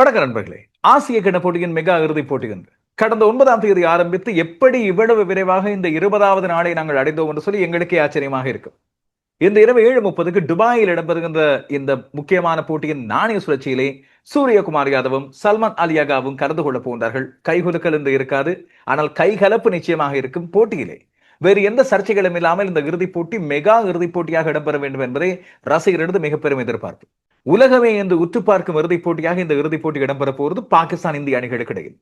வணக்க நண்பர்களே. ஆசிய கிண போட்டியின் மெகா இறுதிப் போட்டிகள் கடந்த ஒன்பதாம் தேதி ஆரம்பித்து எப்படி இவ்வளவு விரைவாக இந்த இருபதாவது நாளை நாங்கள் அடைந்தோம் என்று சொல்லி எங்களுக்கே ஆச்சரியமாக இருக்கும். இந்த இரவு ஏழு முப்பதுக்கு துபாயில் இடம்பெறுகின்ற இந்த முக்கியமான போட்டியின் நாணய சுழற்சியிலே சூரியகுமார் யாதவும் சல்மான் அலியாகாவும் கலந்து கொள்ள போகின்றார்கள். கைகுலுக்கல் என்று இருக்காது. ஆனால் கைகலப்பு நிச்சயமாக இருக்கும் போட்டியிலே. வேறு எந்த சர்ச்சைகளும் இல்லாமல் இந்த இறுதிப் போட்டி மெகா இறுதிப் போட்டியாக இடம்பெற வேண்டும் என்பதே ரசிகரிடது மிக பெரும் எதிர்பார்ப்பு. உலகமே என்று உற்று பார்க்கும் இறுதிப் போட்டியாக இந்த இறுதிப் போட்டி இடம்பெற போவது பாகிஸ்தான் இந்திய அணிகளுக்கு இடையில்.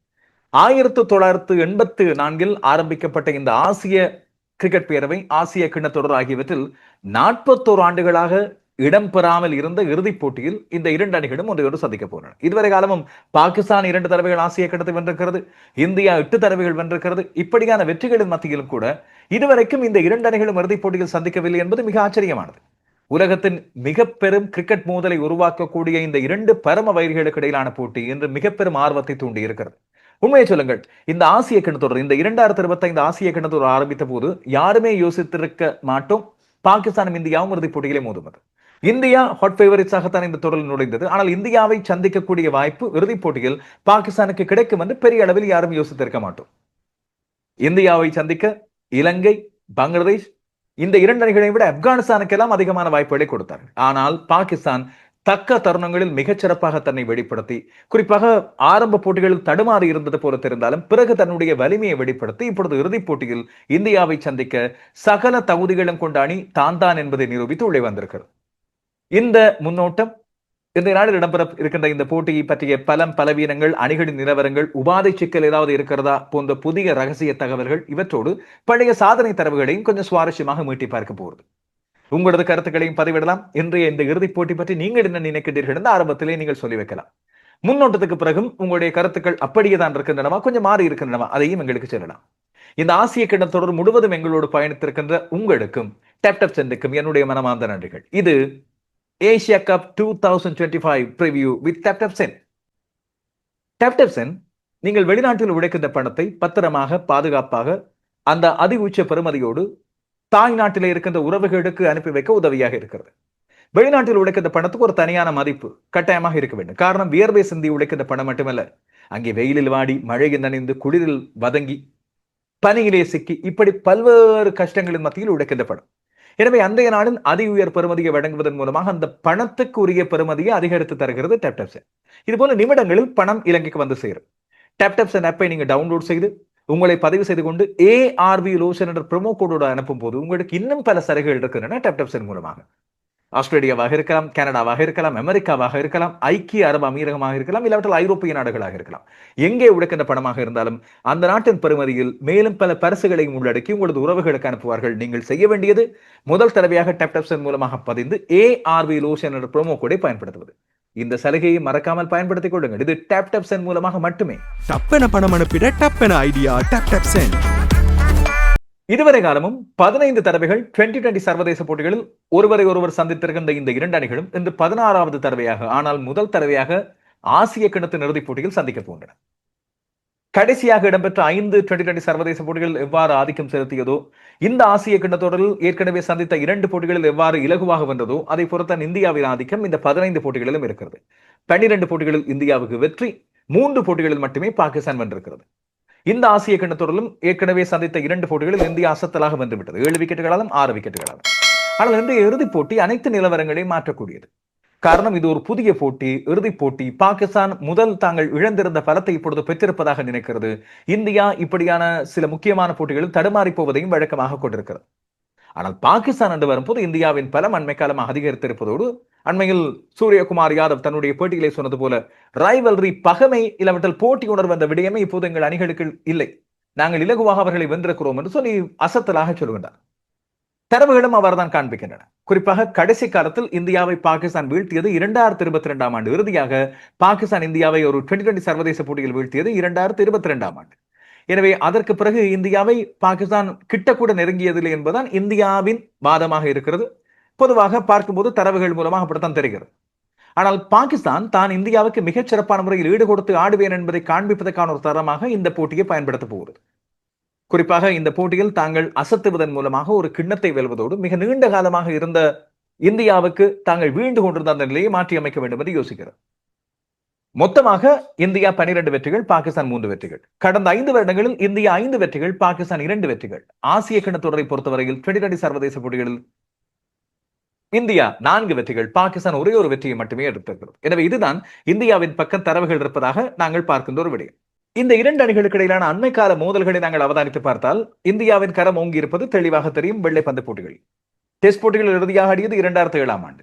ஆயிரத்து தொள்ளாயிரத்து எண்பத்து நான்கில் ஆரம்பிக்கப்பட்ட இந்த ஆசிய கிரிக்கெட் பேரவை ஆசிய கிண்ணத்தொடர் ஆகியவற்றில் நாற்பத்தோரு ஆண்டுகளாக இடம்பெறாமல் இருந்த இறுதிப் போட்டியில் இந்த இரண்டு அணிகளும் ஒன்றையோடு சந்திக்க போகின்றன. இதுவரை காலமும் பாகிஸ்தான் இரண்டு தடவைகள் ஆசிய கிண்ணத்தை வென்றிருக்கிறது இந்தியா எட்டு தடவைகள் வென்றிருக்கிறது. இப்படியான வெற்றிகளின் மத்தியிலும் கூட இதுவரைக்கும் இந்த இரண்டு அணிகளும் இறுதிப் போட்டியில் சந்திக்கவில்லை என்பது மிக ஆச்சரியமானது. உலகத்தின் மிக பெரும் கிரிக்கெட் மோதலை உருவாக்கக்கூடிய இந்த இரண்டு பரம வைரிகளுக்கு இடையிலான போட்டி என்று மிக பெரும் ஆர்வத்தை தூண்டி இருக்கிறது உண்மையை சொல்லுங்கள். இந்த ஆசிய கிணத்தொடர் இந்த இரண்டாயிரத்தி இருபத்தி ஐந்து ஆசிய கிணத்தொடர் ஆரம்பித்த போது யாருமே யோசித்திருக்க மாட்டோம். பாகிஸ்தானும் இந்தியாவும் இறுதிப் போட்டியிலே மோதுவது இந்தியா ஹாட் ஃபேவரிட்ஸாகத்தான் இந்த தொடரில் நுழைந்தது. ஆனால் இந்தியாவை சந்திக்கக்கூடிய வாய்ப்பு இறுதிப் போட்டியில் பாகிஸ்தானுக்கு கிடைக்கும் என்று பெரிய அளவில் யாரும் யோசித்திருக்க மாட்டோம். இந்தியாவை சந்திக்க இலங்கை பங்களாதேஷ் இந்த இரண்டு அணிகளை விட ஆப்கானிஸ்தானுக்கெல்லாம் அதிகமான வாய்ப்புகளை கொடுத்தார்கள். ஆனால் பாகிஸ்தான் தக்க தருணங்களில் மிகச்சிறப்பாக தன்னை வெளிப்படுத்தி குறிப்பாக ஆரம்ப போட்டிகளில் தடுமாறி இருந்தது போல தெரிந்தாலும் பிறகு தன்னுடைய வலிமையை வெளிப்படுத்தி இப்பொழுது இறுதிப் போட்டியில் இந்தியாவை சந்திக்க சகல தகுதிகளும் கொண்ட அணி தான் தான் என்பதை நிரூபித்து உள்ளே வந்திருக்கிறது. இந்த முன்னோட்டம் இன்றைய நாளில் இடம்பெற இருக்கின்ற இந்த போட்டியை பற்றிய பலம் பலவீனங்கள் அணிகளின் நிலவரங்கள் உபாதை சிக்கல் ஏதாவது இருக்கிறதா போன்ற புதிய ரகசிய தகவல்கள் இவற்றோடு பழைய சாதனை தரவுகளையும் கொஞ்சம் சுவாரஸ்யமாக மீட்டி பார்க்க போகிறது. உங்களது கருத்துக்களையும் பதிவிடலாம். இன்றைய இந்த இறுதிப் போட்டி பற்றி நீங்கள் என்ன நினைக்கின்றீர்கள் என்று ஆரம்பத்திலே நீங்கள் சொல்லி வைக்கலாம். முன்னோட்டத்துக்கு பிறகும் உங்களுடைய கருத்துக்கள் அப்படியே தான் இருக்கின்றனவா கொஞ்சம் மாறி இருக்கின்றனவா அதையும் எங்களுக்கு சொல்லலாம். இந்த ஆசிய கிண்ண தொடர் முழுவதும் எங்களோடு பயணித்திருக்கின்ற உங்களுக்கும் டேப்டப் சென்றுக்கும் என்னுடைய மனமார்ந்த நன்றிகள். இது Asia cup two thousand twenty five preview with tape சென் சென் நீங்கள் வெளிநாட்டில் உழைக்கின்ற பணத்தை பத்திரமாக பாதுகாப்பாக அந்த அதி உச்ச பெறுமதியோடு தாய் நாட்டில் இருக்கின்ற உறவுகளுக்கு அனுப்பி வைக்க உதவியாக இருக்கிறது. வெளிநாட்டில் உழைக்கின்ற பணத்துக்கு ஒரு தனியான மதிப்பு கட்டாயமாக இருக்க வேண்டும். காரணம் வியர்வை சிந்தி உழைக்கின்ற பணம் மட்டுமல்ல. அங்கே வெயிலில் வாடி மழையில் நனைந்து குளிரில் வதங்கி பனியிலே சிக்கி இப்படி பல்வேறு கஷ்டங்களின் மத்தியில் உழைக்கின்ற பணம். எனவே அன்றைய நாளில் அதி உயர் பெறுமதியை வழங்குவதன் மூலமாக அந்த பணத்துக்கு உரிய பெறுமதியை அதிகரித்து தருகிறது டேப்டப்சன் இது போல நிமிடங்களில் பணம் இலங்கைக்கு வந்து சேரும். டேப்டப்சன் ஆப்பை நீங்க டவுன்லோட் செய்து உங்களை பதிவு செய்து கொண்டு ஏஆர்வி லோஷன் என்ற ப்ரோமோ கோடோட அனுப்பும் போது உங்களுக்கு இன்னும் பல சலுகைகள் இருக்கின்றன டேப்டப்சன் மூலமாக. ஆஸ்திரேலியாவாக இருக்கலாம் கனடாவாக இருக்கலாம் அமெரிக்காவாக இருக்கலாம் ஐக்கிய அரபு அமீரகமாக இருக்கலாம் இல்லாவற்றில் ஐரோப்பிய நாடுகளாக இருக்கலாம். எங்கே உழைக்கின்ற பணமாக இருந்தாலும் அந்த நாட்டின் பெருமதியில் மேலும் பல பரிசுகளையும் உள்ளடக்கி உங்களது உறவுகளுக்கு அனுப்புவார்கள். நீங்கள் செய்ய வேண்டியது முதல் தடவையாக டேப்டப்சன் மூலமாக பதிந்து ஏஆர்வி லோஷன் என்ற ப்ரோமோ கோடை பயன்படுத்துவது. இந்த சலுகையை மறக்காமல் பயன்படுத்திக் கொள்ளுங்கள். இது டேப் டப் சென் மூலமாக மட்டுமே. டப்பென பணம் அனுப்பிட டப்பென ஐடியா டப் டப் சென் இதுவரை காலமும் பதினைந்து தடவைகள் டுவெண்டி டுவெண்டி சர்வதேச போட்டிகளில் ஒருவரை ஒருவர் சந்தித்திருக்கின்ற இந்த இரண்டு அணிகளும் இன்று பதினாறாவது தடவையாக ஆனால் முதல் தடவையாக ஆசிய கிணத்தின் இறுதிப் போட்டியில் சந்திக்க போகின்றன. கடைசியாக இடம்பெற்ற ஐந்து டுவெண்டி டுவெண்டி சர்வதேச போட்டிகளில் எவ்வாறு ஆதிக்கம் செலுத்தியதோ இந்த ஆசிய கிண்ணத்தொடரில் ஏற்கனவே சந்தித்த இரண்டு போட்டிகளில் எவ்வாறு இலகுவாக வென்றதோ அதை பொறுத்த இந்தியாவின் ஆதிக்கம் இந்த பதினைந்து போட்டிகளிலும் இருக்கிறது. பன்னிரண்டு போட்டிகளில் இந்தியாவுக்கு வெற்றி மூன்று போட்டிகளில் மட்டுமே பாகிஸ்தான் வென்றிருக்கிறது. இந்த ஆசிய கிண்ணத்தொடரிலும் ஏற்கனவே சந்தித்த இரண்டு போட்டிகளில் இந்தியா அசத்தலாக வந்துவிட்டது ஏழு விக்கெட்டுகளாலும் ஆறு விக்கெட்டுகளாலும். ஆனால் இன்றைய இறுதிப் போட்டி அனைத்து நிலவரங்களையும் மாற்றக்கூடியது. காரணம் இது ஒரு புதிய போட்டி இறுதிப் போட்டி. பாகிஸ்தான் முதல் தாங்கள் இழந்திருந்த பலத்தை இப்பொழுது பெற்றிருப்பதாக நினைக்கிறது. இந்தியா இப்படியான சில முக்கியமான போட்டிகளில் தடுமாறி போவதையும் வழக்கமாக கொண்டிருக்கிறது. ஆனால் பாகிஸ்தான் என்று வரும்போது இந்தியாவின் பலம் அண்மை காலமாக அதிகரித்திருப்பதோடு அண்மையில் சூரியகுமார் யாதவ் தன்னுடைய போட்டிகளை சொன்னது போல ரைவல்ரி பகமை இல்லாவிட்டால் போட்டி உணர்வு அந்த விடயமே இப்போது எங்கள் அணிகளுக்கு இல்லை. நாங்கள் இலகுவாக அவர்களை வென்றிருக்கிறோம் என்று சொல்லி அசத்தலாக சொல்கின்றார் தரவுகளும் அவர்தான் காண்பிக்கின்றன. குறிப்பாக கடைசி காலத்தில் இந்தியாவை பாகிஸ்தான் வீழ்த்தியது இரண்டாயிரத்தி இருபத்தி ரெண்டாம் ஆண்டு. இறுதியாக பாகிஸ்தான் இந்தியாவை ஒரு டுவெண்டி டுவெண்டி சர்வதேச போட்டியில் வீழ்த்தியது இரண்டாயிரத்தி இருபத்தி ரெண்டாம் ஆண்டு. எனவே அதற்கு பிறகு இந்தியாவை பாகிஸ்தான் கிட்டக்கூட நெருங்கியதில்லை என்பதுதான் இந்தியாவின் வாதமாக இருக்கிறது. பொதுவாக பார்க்கும்போது தரவுகள் மூலமாக அப்படித்தான் தெரிகிறது. ஆனால் பாகிஸ்தான் தான் இந்தியாவுக்கு மிகச் சிறப்பான முறையில் ஈடு கொடுத்து ஆடுவேன் என்பதை காண்பிப்பதற்கான ஒரு தரமாக இந்த போட்டியை பயன்படுத்த போகிறது. குறிப்பாக இந்த போட்டியில் தாங்கள் அசத்துவதன் மூலமாக ஒரு கிண்ணத்தை வெல்வதோடு மிக நீண்ட காலமாக இருந்த இந்தியாவுக்கு தாங்கள் வீழ்ந்து கொண்டிருந்த அந்த நிலையை மாற்றி அமைக்க வேண்டும் என்று யோசிக்கிறது மொத்தமாக இந்தியா பனிரெண்டு வெற்றிகள் பாகிஸ்தான் மூன்று வெற்றிகள். கடந்த ஐந்து வருடங்களில் இந்தியா ஐந்து வெற்றிகள் பாகிஸ்தான் இரண்டு வெற்றிகள். ஆசிய கிண தொடரை பொறுத்தவரையில் டுவெண்டி சர்வதேச போட்டிகளில் இந்தியா நான்கு வெற்றிகள் பாகிஸ்தான் ஒரே ஒரு வெற்றியை மட்டுமே எடுத்திருக்கிறது. எனவே இதுதான் இந்தியாவின் பக்கம் தரவுகள் இருப்பதாக நாங்கள் பார்க்கின்ற ஒரு விடயம். இந்த இரண்டு அணிகளுக்கு இடையிலான அண்மை கால மோதல்களை நாங்கள் அவதானித்து பார்த்தால் இந்தியாவின் கரம் ஓங்கி இருப்பது தெளிவாக தெரியும் வெள்ளை பந்து போட்டிகளில். டெஸ்ட் போட்டிகள் இறுதியாக ஆடியது இரண்டாயிரத்தி ஏழாம் ஆண்டு.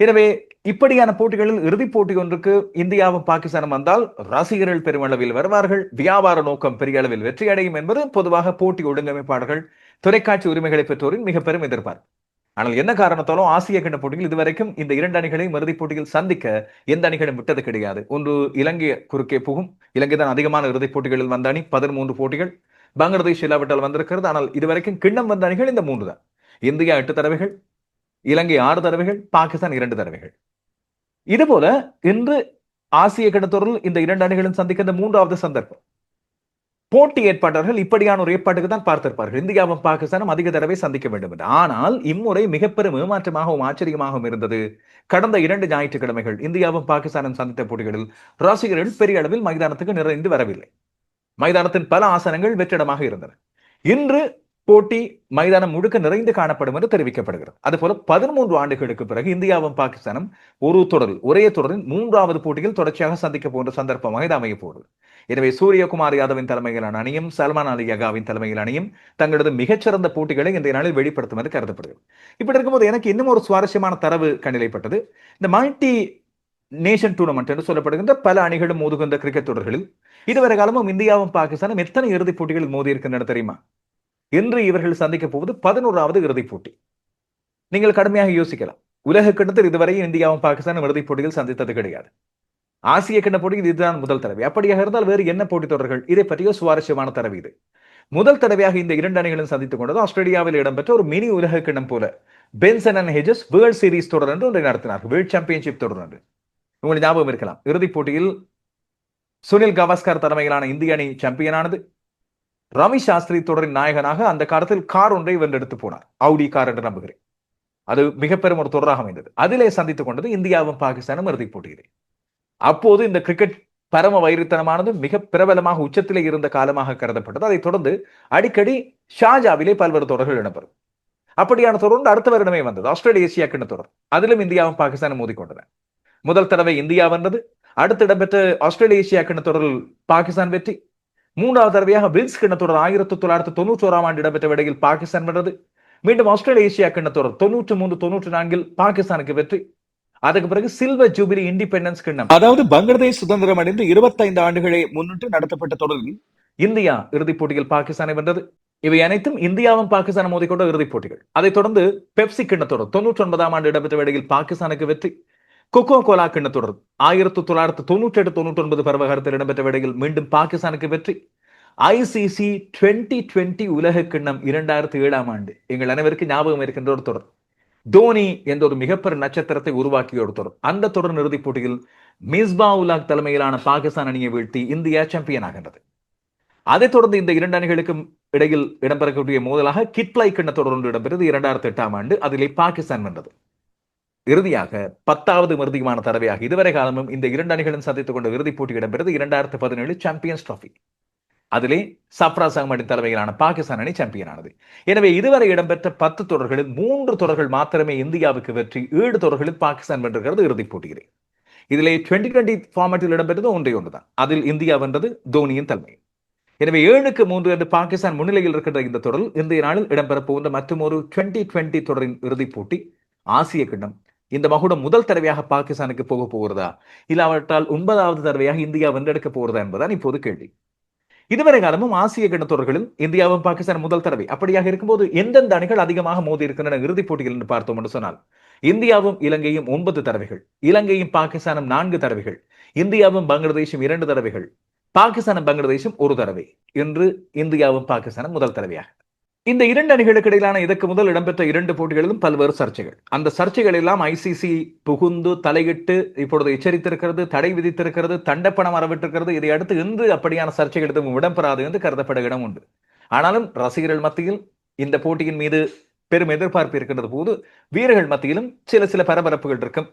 எனவே இப்படியான போட்டிகளில் இறுதிப் போட்டி ஒன்றுக்கு இந்தியாவும் பாகிஸ்தானும் வந்தால் ரசிகர்கள் பெருமளவில் வருவார்கள் வியாபார நோக்கம் பெரிய அளவில் வெற்றி அடையும் என்பது பொதுவாக போட்டி ஒழுங்கமைப்பாளர்கள் தொலைக்காட்சி உரிமைகளை பெற்றோரின் மிக பெரும் எதிர்பார்ப்பு. ஆனால் என்ன காரணத்தாலும் ஆசிய கிண்ண போட்டியில் இதுவரைக்கும் இந்த இரண்டு அணிகளையும் இறுதிப் போட்டியில் சந்திக்க எந்த அணிகளும் விட்டது கிடையாது. ஒன்று இலங்கை குறுக்கே புகும். இலங்கை தான் அதிகமான இறுதிப் போட்டிகளில் வந்த அணி. பதிமூன்று போட்டிகள். பங்களாதேஷ் இல்லாவிட்டால் வந்திருக்கிறது. ஆனால் இதுவரைக்கும் கிண்ணம் வந்த அணிகள் இந்த மூன்று தான். இந்தியா எட்டு தடவைகள். இலங்கை ஆறு தடவைகள். பாகிஸ்தான் இரண்டு தடவைகள். இதுபோல இன்று ஆசிய கிணத்தொடரில் இந்த இரண்டு அணிகளும் சந்திக்க இந்த மூன்றாவது சந்தர்ப்பம். போட்டி ஏற்பாட்டாளர்கள் இப்படியான ஒரு ஏற்பாட்டுக்கு தான் பார்த்திருப்பார்கள். இந்தியாவும் பாகிஸ்தானும் அதிக தடவை சந்திக்க வேண்டும் என்று. ஆனால் இம்முறை மிக ஏமாற்றமாகவும் ஆச்சரியமாகவும் இருந்தது. கடந்த இரண்டு ஞாயிற்றுக்கிழமைகள் இந்தியாவும் பாகிஸ்தானும் சந்தித்த போட்டிகளில் ரசிகர்கள் பெரிய அளவில் மைதானத்துக்கு நிறைந்து வரவில்லை. மைதானத்தின் பல ஆசனங்கள் வெற்றிடமாக இருந்தன. இன்று போட்டி மைதானம் முழுக்க நிறைந்து காணப்படும் என்று தெரிவிக்கப்படுகிறது. அதுபோல பதிமூன்று ஆண்டுகளுக்கு பிறகு இந்தியாவும் பாகிஸ்தானும் ஒரு தொடரில் ஒரே தொடரில் மூன்றாவது போட்டியில் தொடர்ச்சியாக சந்திக்க போன்ற சந்தர்ப்பமாக இது அமைய போகிறது எனவே சூரியகுமார் யாதவின் தலைமையிலான அணியும் சல்மான் அலி யகாவின் தலைமையில் அணியும் தங்களது மிகச்சிறந்த போட்டிகளை இந்த நாளில் வெளிப்படுத்தும் என்று கருதப்படுகிறது. இப்படி இருக்கும்போது எனக்கு இன்னும் ஒரு சுவாரஸ்யமான தரவு கண்டிலைப்பட்டது இந்த மல்டி நேஷன் டூர்னமெண்ட் என்று சொல்லப்படுகின்ற பல அணிகளும் மோதுகின்ற கிரிக்கெட் தொடர்களில் இதுவரை காலமும் இந்தியாவும் பாகிஸ்தானும் எத்தனை இறுதிப் போட்டிகளில் மோதி இருக்கின்றன தெரியுமா? இன்று இவர்கள் சந்திக்க போவது பதினோராவது இறுதிப் போட்டி. நீங்கள் கடுமையாக யோசிக்கலாம். உலக கிண்ணத்தில் இதுவரையும் இந்தியாவும் பாகிஸ்தானும் இறுதிப் போட்டியில் சந்தித்தது கிடையாது. ஆசிய கிண்ண போட்டியில் இதுதான் முதல் தடவை. அப்படியாக இருந்தால் வேறு என்ன போட்டித் தொடர்கள்? இதை பற்றிய சுவாரஸ்யமான தரவு இது. முதல் தடவையாக இந்த இரண்டு அணிகளும் சந்தித்துக் கொண்டது ஆஸ்திரேலியாவில் இடம்பெற்ற ஒரு மினி உலக கிண்ணம் போல. Benson and Hedges world series தொடர் என்று ஒன்றை நடத்தினார்கள். வேர்ல்ட் சாம்பியன்ஷிப் தொடர் என்று. உங்களுக்கு ஞாபகம் இருக்கலாம். இறுதிப் போட்டியில் சுனில் கவாஸ்கர் தலைமையிலான இந்திய அணி சாம்பியனானது. ரவி சாஸ்திரி தொடரின் நாயகனாக அந்த காலத்தில் கார் ஒன்றை வென்றெடுத்து போனார். அவுடி கார் என்று நம்புகிறேன். அது மிகப்பெரும் பெரும் ஒரு தொடராக அமைந்தது. அதிலே சந்தித்துக் கொண்டது இந்தியாவும் பாகிஸ்தானும் இறுதிப் போட்டியிலே. அப்போது இந்த கிரிக்கெட் பரம வைரித்தனமானது மிக பிரபலமாக உச்சத்திலே இருந்த காலமாக கருதப்பட்டது. அதைத் தொடர்ந்து அடிக்கடி ஷாஜாவிலே பல்வேறு தொடர்கள் இடம்பெறும். அப்படியான தொடர்ந்து அடுத்த வருடமே வந்தது. ஆஸ்திரேலிய ஏசியா கிண்ண தொடர். அதிலும் இந்தியாவும் பாகிஸ்தானும் மோதிக்கொண்டன முதல் தடவை இந்தியா வந்தது அடுத்து இடம்பெற்ற ஆஸ்திரேலிய ஏசியா கிண்ண தொடரில் பாகிஸ்தான் வெற்றி. மூன்றாவது தடவையாக வில்ஸ் கிண்ண தொடர் ஆயிரத்தி தொள்ளாயிரத்தி தொண்ணூற்றி ஓராம் ஆண்டு இடம்பெற்ற விடையில் பாகிஸ்தான் வென்றது. மீண்டும் ஆஸ்திரேலிய ஏசியா கிண்ண தொடர் தொண்ணூற்றி மூன்று தொண்ணூற்றி நான்கில் பாகிஸ்தானுக்கு வெற்றி. அதுக்கு பிறகு சில்வர் ஜூபிலி இண்டிபெண்டன்ஸ் கிண்ணம். அதாவது பங்களாதேஷ் சுதந்திரம் அடைந்து இருபத்தைந்து ஆண்டுகளை முன்னிட்டு நடத்தப்பட்ட தொடரில் இந்தியா இறுதிப் போட்டியில் பாகிஸ்தானை வென்றது. இவை அனைத்தும் இந்தியாவும் பாகிஸ்தானும் மோதிக்கொண்ட இறுதிப் போட்டிகள். அதைத் தொடர்ந்து பெப்சி கிண்ணத்தொடர் தொண்ணூற்றி ஒன்பதாம் ஆண்டு இடம்பெற்ற வேளையில் பாகிஸ்தானுக்கு வெற்றி. கொக்கோ கோலா கிண்ண தொடர் ஆயிரத்தி தொள்ளாயிரத்தி தொண்ணூற்றி எட்டு தொண்ணூற்றி ஒன்பது பருவகாலத்தில் இடம்பெற்ற வேளையில் மீண்டும் பாகிஸ்தானுக்கு வெற்றி. ஐசிசி டுவெண்ட்டி டுவெண்ட்டி உலக கிண்ணம் இரண்டாயிரத்தி ஏழாம் ஆண்டு. எங்கள் அனைவருக்கும் ஞாபகம் இருக்கின்ற ஒரு தொடர். தோனி என்ற ஒரு மிகப்பெரிய நட்சத்திரத்தை உருவாக்கிய ஒரு தொடர். அந்த தொடர் இறுதிப் போட்டியில் மிஸ்பா உலாக் தலைமையிலான பாகிஸ்தான் அணியை வீழ்த்தி இந்தியா சாம்பியன் ஆகின்றது. அதைத் தொடர்ந்து இந்த இரண்டு அணிகளுக்கும் இடையில் இடம்பெறக்கூடிய மோதலாக கிட்லை கிண்ண தொடர் ஒன்று இடம்பெற்றது இரண்டாயிரத்தி எட்டாம் ஆண்டு. அதிலே பாகிஸ்தான் வென்றது. இறுதியாக பத்தாவது இறுதியுமான தடவையாக இதுவரை காலமும் இந்த இரண்டு அணிகளும் சந்தித்துக் கொண்ட இறுதிப் போட்டி இடம்பெறுது. இரண்டாயிரத்தி பதினேழு சாம்பியன்ஸ் டிராஃபி அதிலே சப்ராஸ் அகமடின் தலைமையிலான பாகிஸ்தான் அணி சாம்பியன் ஆனது. எனவே இதுவரை இடம்பெற்ற பத்து தொடர்களில் மூன்று தொடர்கள் மாத்திரமே இந்தியாவுக்கு வெற்றி ஏழு தொடர்களில் பாகிஸ்தான் வென்றிருக்கிறது இறுதிப் போட்டியிலே. இதிலே டுவெண்டி டுவெண்டி ஃபார்மேட்டில் இடம்பெற்றது ஒன்றே ஒன்றுதான். அதில் இந்தியா வென்றது தோனியின் தலைமை. எனவே ஏழுக்கு மூன்று என்று பாகிஸ்தான் முன்னிலையில் இருக்கின்ற இந்த தொடரில் இந்திய நாளில் இடம்பெறப் போகின்ற மற்றும் ஒரு டுவெண்டி டுவெண்டி தொடரின் இறுதிப் போட்டி ஆசிய கிண்ணம் இந்த மகுடம் முதல் தடவையாக பாகிஸ்தானுக்கு போக போகிறதா? இல்லாவிட்டால் ஒன்பதாவது தடவையாக இந்தியா வென்றெடுக்க போகிறதா என்பதுதான் இப்போது கேள்வி. இதுவரை காலமும் ஆசிய கிணத்தொடர்களில் இந்தியாவும் பாகிஸ்தான் முதல் தடவை அப்படியாக இருக்கும்போது எந்தெந்த அணிகள் அதிகமாக மோதி இருக்கின்றன இறுதிப் போட்டிகள் என்று பார்த்தோம் என்று சொன்னால் இந்தியாவும் இலங்கையும் ஒன்பது தடவைகள் இலங்கையும் பாகிஸ்தானும் நான்கு தடவைகள் இந்தியாவும் பங்களாதேஷும் இரண்டு தடவைகள் பாகிஸ்தானும் பங்களாதேஷும் ஒரு தடவை என்று இந்தியாவும் பாகிஸ்தானும் முதல் தடவையாக. இந்த இரண்டு அணிகளுக்கு இடையிலான இதற்கு முதல் இடம்பெற்ற இரண்டு போட்டிகளிலும் பல்வேறு சர்ச்சைகள். அந்த சர்ச்சைகள் எல்லாம் ஐசிசி புகுந்து தலையிட்டு இப்பொழுது எச்சரித்திருக்கிறது தடை விதித்திருக்கிறது தண்டப்பணம் வரவிட்டிருக்கிறது. இதை அடுத்து இன்று அப்படியான சர்ச்சைகள் எதுவும் இடம்பெறாது என்று கருதப்பட இடம் உண்டு. ஆனாலும் ரசிகர்கள் மத்தியில் இந்த போட்டியின் மீது பெரும் எதிர்பார்ப்பு இருக்கின்றது போது வீரர்கள் மத்தியிலும் சில சில பரபரப்புகள் இருக்கும்.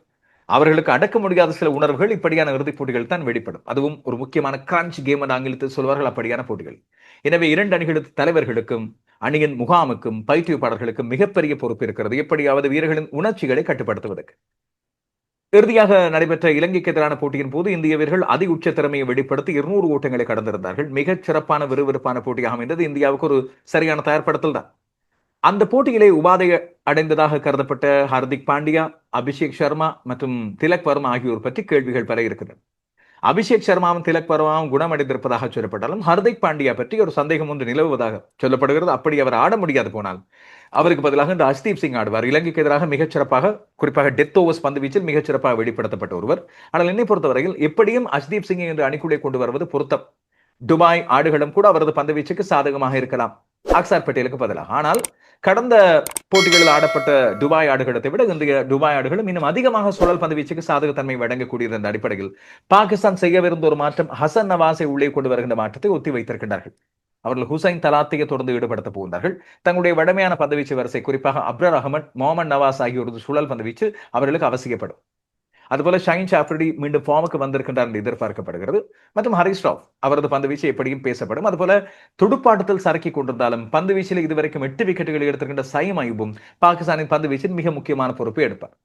அவர்களுக்கு அடக்க முடியாத சில உணர்வுகள் இப்படியான இறுதிப் போட்டிகள் தான் வெளிப்படும். அதுவும் ஒரு முக்கியமான கிரான்ச் கேம் என்று ஆங்கிலத்தில் சொல்வார்கள் அப்படியான போட்டிகள். எனவே இரண்டு அணிகளுக்கு தலைவர்களுக்கும் அணியின் முகாமுக்கும் பயிற்றுவிப்பாளர்களுக்கும் மிகப்பெரிய பொறுப்பு இருக்கிறது. எப்படியாவது வீரர்களின் உணர்ச்சிகளை கட்டுப்படுத்துவதற்கு. இறுதியாக நடைபெற்ற இலங்கைக்கு எதிரான போட்டியின் போது இந்திய வீரர்கள் அதி உச்ச திறமையை வெளிப்படுத்தி இருநூறு ஓட்டங்களை கடந்திருந்தார்கள். மிகச் சிறப்பான விறுவிறுப்பான போட்டியாக அமைந்தது. இந்தியாவுக்கு ஒரு சரியான தயார்படுத்தல் தான். அந்த போட்டியிலே உபாதை அடைந்ததாக கருதப்பட்ட ஹார்திக் பாண்டியா அபிஷேக் சர்மா மற்றும் திலக் வர்மா ஆகியோர் பற்றி கேள்விகள் பெற இருக்கின்றன. அபிஷேக் சர்மாவும் திலக் பர்மாவும் குணமடைந்திருப்பதாக சொல்லப்பட்டாலும் ஹர்திக் பாண்டியா பற்றி ஒரு சந்தேகம் ஒன்று நிலவுவதாக சொல்லப்படுகிறது. அப்படி அவர் ஆட முடியாது போனால். அவருக்கு பதிலாக இந்த அஸ்தீப் சிங் ஆடுவார். இலங்கைக்கு எதிராக மிகச்சிறப்பாக குறிப்பாக டெத் ஓவர்ஸ் பந்து வீச்சில் மிகச்சிறப்பாக வெளிப்படுத்தப்பட்ட ஒருவர். ஆனால் என்னை பொறுத்தவரையில் எப்படியும் அஸ்தீப் சிங்கை என்று அணிக்குள்ளே கொண்டு வருவது பொருத்தம். துபாய் ஆடுகளும் கூட அவரது பந்துவீச்சுக்கு சாதகமாக இருக்கலாம். அக்சார் பட்டேலுக்கு பதிலாக. ஆனால் கடந்த போட்டிகளில் ஆடப்பட்ட துபாய் ஆடுகளத்தை விட இந்திய துபாய் ஆடுகளும் இன்னும் அதிகமாக சுழல் பந்து வீச்சுக்கு சாதகத்தன்மை வழங்கக்கூடியது இந்த அடிப்படையில் பாகிஸ்தான் செய்யவிருந்த ஒரு மாற்றம் ஹசன் நவாஸை உள்ளே கொண்டு வருகின்ற மாற்றத்தை ஒத்தி வைத்திருக்கின்றார்கள். அவர்கள் ஹுசைன் தலாத்தையை தொடர்ந்து ஈடுபடுத்த போகின்றார்கள். தங்களுடைய வடமையான பந்துவீச்சு வரிசை குறிப்பாக அப்ரர் அகமது முகமது நவாஸ் ஆகியோரது சுழல் பந்துவீச்சு அவர்களுக்கு அவசியப்படும். அதுபோல ஷைன் ஷாஃப்ரிடி மீண்டும் ஃபார்முக்கு வந்திருக்கின்றார் என்று எதிர்பார்க்கப்படுகிறது. மற்றும் ஹரிஸ் ராவ் அவரது பந்து வீச்சு எப்படியும் பேசப்படும். அதுபோல துடுப்பாட்டத்தில் சரக்கி கொண்டிருந்தாலும் பந்து வீச்சில் இதுவரைக்கும் எட்டு விக்கெட்டுகள் எடுத்திருக்கின்ற சயம் ஐபும் பாகிஸ்தானின் பந்து வீச்சில் மிக முக்கியமான பொறுப்பை எடுப்பார்.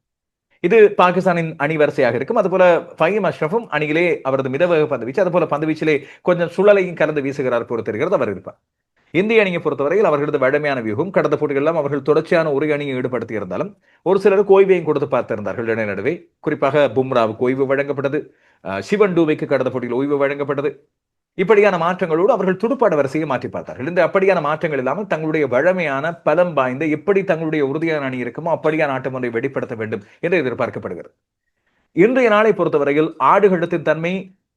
இது பாகிஸ்தானின் அணிவரிசையாக இருக்கும். அதுபோல ஃபஹீம் அஷ்ரஃபும் அணியிலே அவரது மிதவக பந்து வீச்சு அதுபோல பந்து வீச்சிலே கொஞ்சம் சுழலையும் கலந்து வீசுகிறார் பொறுத்திருக்கிறது அவர் இருப்பார். இந்திய அணியை பொறுத்தவரையில் அவர்களது வழமையான வியூகம் கடந்த போட்டிகளெல்லாம் அவர்கள் தொடர்ச்சியான ஒரு அணியை ஈடுபடுத்தி இருந்தாலும் ஒரு சிலர் கோய்வையும் கொடுத்து பார்த்திருந்தார்கள் இடைநடுவே குறிப்பாக பும்ராவுக்கு ஓய்வு வழங்கப்பட்டது சிவன் டூவைக்கு கடந்த போட்டியில் ஓய்வு வழங்கப்பட்டது. இப்படியான மாற்றங்களோடு அவர்கள் துடுப்பாட வரிசையை மாற்றி பார்த்தார்கள். இந்த அப்படியான மாற்றங்கள் இல்லாமல் தங்களுடைய வழமையான பலம் வாய்ந்த எப்படி தங்களுடைய உறுதியான அணி இருக்குமோ அப்படியான ஆட்டம் ஒன்றை வெளிப்படுத்த வேண்டும் என்று எதிர்பார்க்கப்படுகிறது. இன்றைய நாளை பொறுத்தவரையில் ஆடுகளத்தின் தன்மை